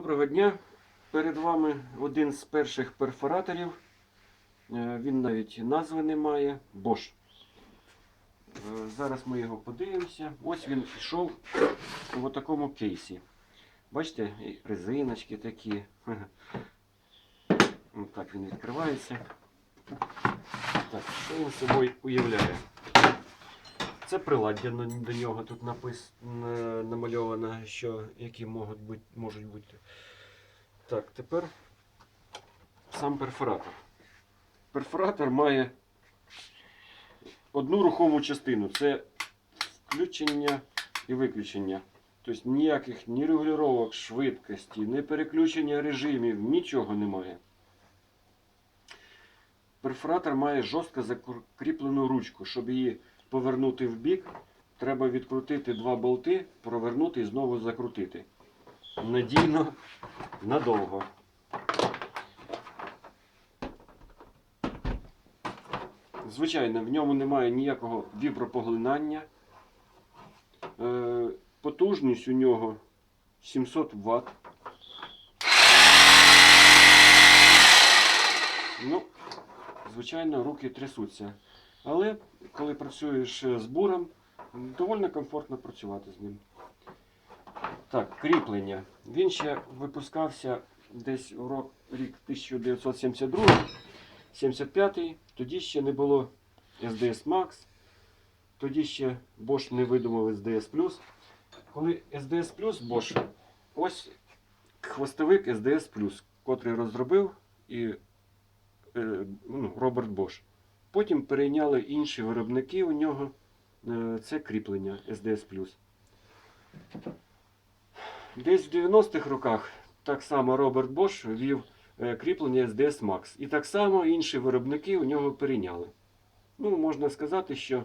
Доброго дня. Перед вами один з перших перфораторів. Е, Він навіть назви не має. Bosch. Е, Зараз ми його подивимося. Ось він йшов в такому кейсі. Бачите, резиночки такі. Ось так він відкривається. Так, що він собою уявляє? Це приладдя до нього тут напис... на- намальовано, що які можуть бути, можуть бути. Так, тепер сам перфоратор. Перфоратор має одну рухому частину. Це включення і виключення. Тобто ніяких ні регулювання швидкості, ні переключення режимів, нічого немає. Перфоратор має жорстко закріплену ручку, щоб її повернути в бік, треба відкрутити два болти, провернути і знову закрутити. Надійно, надовго. Звичайно, в ньому немає ніякого вібропоглинання. Е, потужність у нього 700 Вт. Ну, звичайно, руки трясуться. Але коли працюєш з буром, доволі комфортно працювати з ним. Так, кріплення. Він ще випускався десь у рік 1972 75 Тоді ще не було SDS Max. Тоді ще Bosch не видумав SDS Коли SDS Bosch, ось хвостовик SDS котрий розробив і е, ну, Роберт Bosch. Потім перейняли інші виробники у нього е, це кріплення SDS. Десь в 90-х роках так само Роберт Бош ввів е, кріплення SDS Max. І так само інші виробники у нього перейняли. Ну, можна сказати, що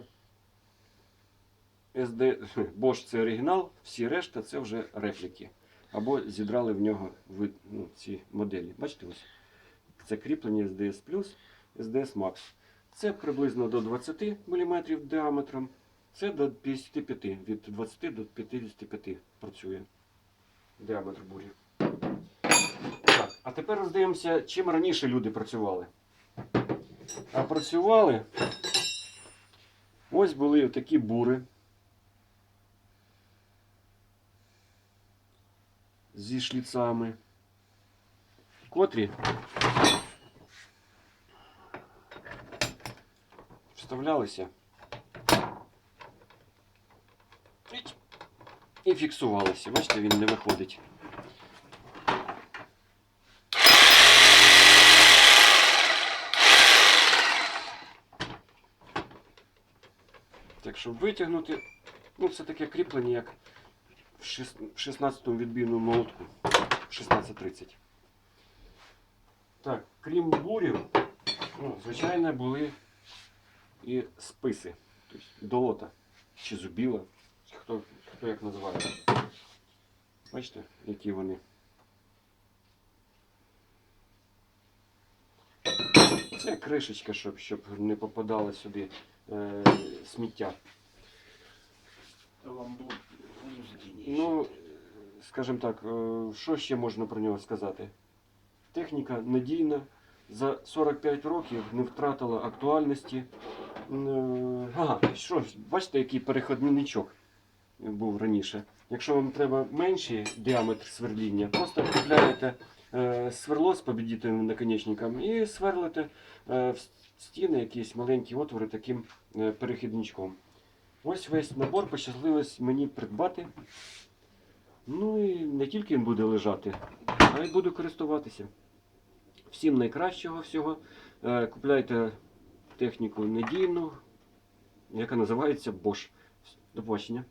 SD... Bosch це оригінал, всі решта це вже репліки. Або зідрали в нього ну, ці моделі. Бачите ось? Це кріплення SDS SDS Max. Це приблизно до 20 мм діаметром, це до 55, від 20 до 55 працює діаметр бурі. Так, а тепер роздивимося, чим раніше люди працювали. А працювали. Ось були такі бури. Зі шліцами, котрі вставлялися і фіксувалися. Бачите, він не виходить. Так, щоб витягнути, ну це таке кріплення, як в в 16-му відбійному молотку. 16.30. Так, крім бурів, ну, звичайно, були і списи. Тобто долота чи зубіла, хто, хто як називає. Бачите, які вони. Це кришечка, щоб, щоб не попадало сюди е, сміття. Ну, скажімо так, е, що ще можна про нього сказати? Техніка надійна, за 45 років не втратила актуальності. Ага, що ж, бачите, який переходничок був раніше. Якщо вам треба менший діаметр сверління, просто купляєте е, сверло з побідітельним наконечником і сверлите е, в стіни якісь маленькі отвори таким е, перехідничком. Ось весь набор пощасливилось мені придбати. Ну і не тільки він буде лежати, а й буду користуватися. Всім найкращого всього. Е, Купляйте техніку надійну, яка називається Bosch. До побачення.